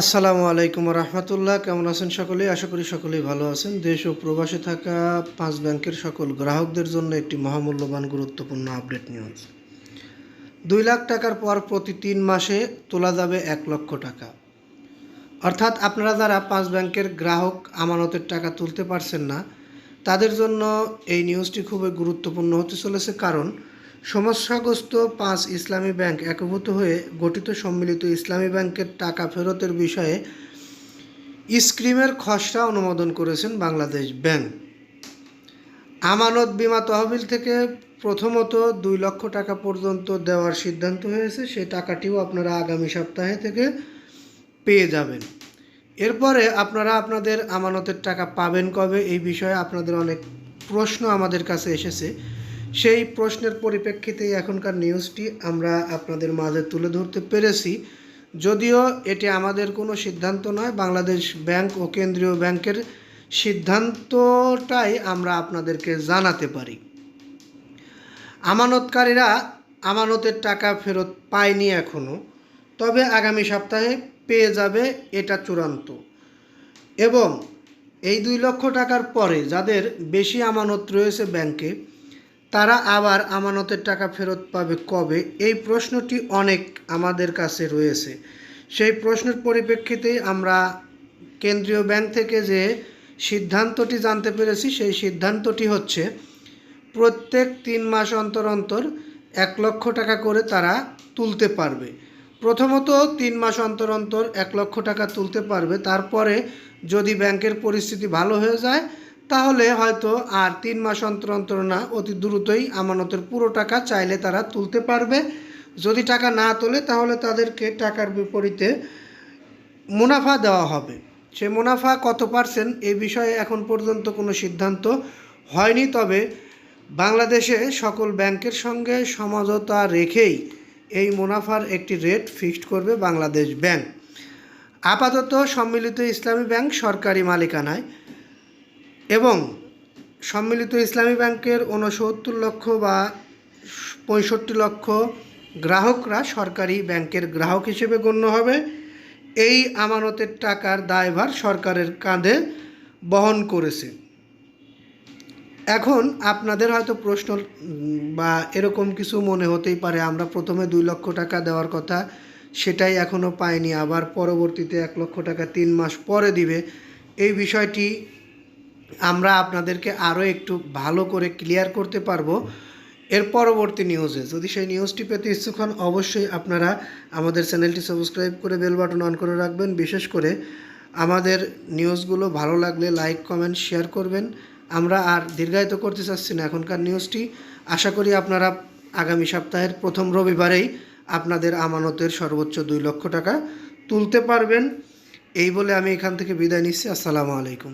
আসসালামু আলাইকুম রহমতুল্লাহ। কেমন আছেন সকলেই? আশা করি সকলেই ভালো আছেন। দেশ ও প্রবাসে থাকা পাঁচ ব্যাংকের সকল গ্রাহকদের জন্য একটি মহামূল্যবান গুরুত্বপূর্ণ আপডেট নিউজ। দুই লাখ টাকার পর প্রতি তিন মাসে তোলা যাবে এক লক্ষ টাকা। অর্থাৎ আপনারা যারা পাঁচ ব্যাংকের গ্রাহক আমানতের টাকা তুলতে পারছেন না, তাদের জন্য এই নিউজটি খুবই গুরুত্বপূর্ণ হতে চলেছে। কারণ সমস্যাগ্রস্ত পাঁচ ইসলামী ব্যাংক একভূত হয়ে গঠিত সম্মিলিত ইসলামী ব্যাংকের টাকা ফেরতের বিষয়ে স্ক্রিমের খসড়া অনুমোদন করেছেন বাংলাদেশ ব্যাংক। আমানত বিমা তহবিল থেকে প্রথমত দুই লক্ষ টাকা পর্যন্ত দেওয়ার সিদ্ধান্ত হয়েছে। সেই টাকাটিও আপনারা আগামী সপ্তাহে থেকে পেয়ে যাবেন। এরপরে আপনারা আপনাদের আমানতের টাকা পাবেন কবে এই বিষয়ে আপনাদের অনেক প্রশ্ন আমাদের কাছে এসেছে। সেই প্রশ্নের পরিপ্রেক্ষিতেই এখনকার নিউজটি আমরা আপনাদের মাঝে তুলে ধরতে পেরেছি। যদিও এটি আমাদের কোনো সিদ্ধান্ত নয়, বাংলাদেশ ব্যাংক ও কেন্দ্রীয় ব্যাংকের সিদ্ধান্তটাই আমরা আপনাদেরকে জানাতে পারি। আমানতকারীরা আমানতের টাকা ফেরত পায়নি এখনও তবে আগামী সপ্তাহে পেয়ে যাবে এটা চূড়ান্ত। এবং এই দুই লক্ষ টাকার পরে যাদের বেশি আমানত রয়েছে ব্যাংকে তারা আবার আমানতের টাকা ফেরত পাবে কবে? এই প্রশ্নটি অনেক আমাদের কাছে রয়েছে। সেই প্রশ্নের পরিপ্রেক্ষিতেই আমরা কেন্দ্রীয় ব্যাংক থেকে যে সিদ্ধান্তটি জানতে পেরেছি, সেই সিদ্ধান্তটি হচ্ছে, প্রত্যেক তিন মাস অন্তর অন্তর এক লক্ষ টাকা করে তারা তুলতে পারবে। প্রথমত তিন মাস অন্তর অন্তর এক লক্ষ টাকা তুলতে পারবে। তারপরে যদি ব্যাংকের পরিস্থিতি ভালো হয়ে যায় তাহলে হয়তো আর তিন মাস অন্তর অন্তর না, অতি দ্রুতই আমানতের পুরো টাকা চাইলে তারা তুলতে পারবে। যদি টাকা না তোলে, তাহলে তাদেরকে টাকার বিপরীতে মুনাফা দেওয়া হবে। সে মুনাফা কত পার্সেন্ট, এ বিষয়ে এখন পর্যন্ত কোনো সিদ্ধান্ত হয়নি, তবে বাংলাদেশে সকল ব্যাংকের সঙ্গে সমঝোতা রেখেই এই মুনাফার একটি রেট ফিক্সড করবে বাংলাদেশ ব্যাংক। আপাতত সম্মিলিত ইসলামী ব্যাংক সরকারি মালিকানায়। এবং সম্মিলিত ইসলামী ব্যাংকের ঊনসত্তর লক্ষ বা পঁয়ষট্টি লক্ষ গ্রাহকরা সরকারি ব্যাংকের গ্রাহক হিসেবে গণ্য হবে। এই আমানতের টাকার দায়ভার সরকারের কাঁধে বহন করেছে। এখন আপনাদের হয়তো প্রশ্ন বা এরকম কিছু মনে হতেই পারে, আমরা প্রথমে দুই লক্ষ টাকা দেওয়ার কথা, সেটাই এখনও পাইনি, আবার পরবর্তীতে এক লক্ষ টাকা তিন মাস পরে দিবে। এই বিষয়টি আমরা আপনাদেরকে আরও একটু ভালো করে ক্লিয়ার করতে পারব এর পরবর্তী নিউজে যদি সেই নিউজটি পেতে ইচ্ছুক হন, অবশ্যই আপনারা আমাদের চ্যানেলটি সাবস্ক্রাইব করে বেল বাটন অন করে রাখবেন। বিশেষ করে আমাদের নিউজগুলো ভালো লাগলে লাইক কমেন্ট শেয়ার করবেন। আমরা আর দীর্ঘায়িত করতে চাচ্ছি না এখনকার নিউজটি আশা করি আপনারা আগামী সপ্তাহের প্রথম রবিবারেই আপনাদের আমানতের সর্বোচ্চ দুই লক্ষ টাকা তুলতে পারবেন। এই বলে আমি এখান থেকে বিদায় নিচ্ছি। আসসালামু আলাইকুম।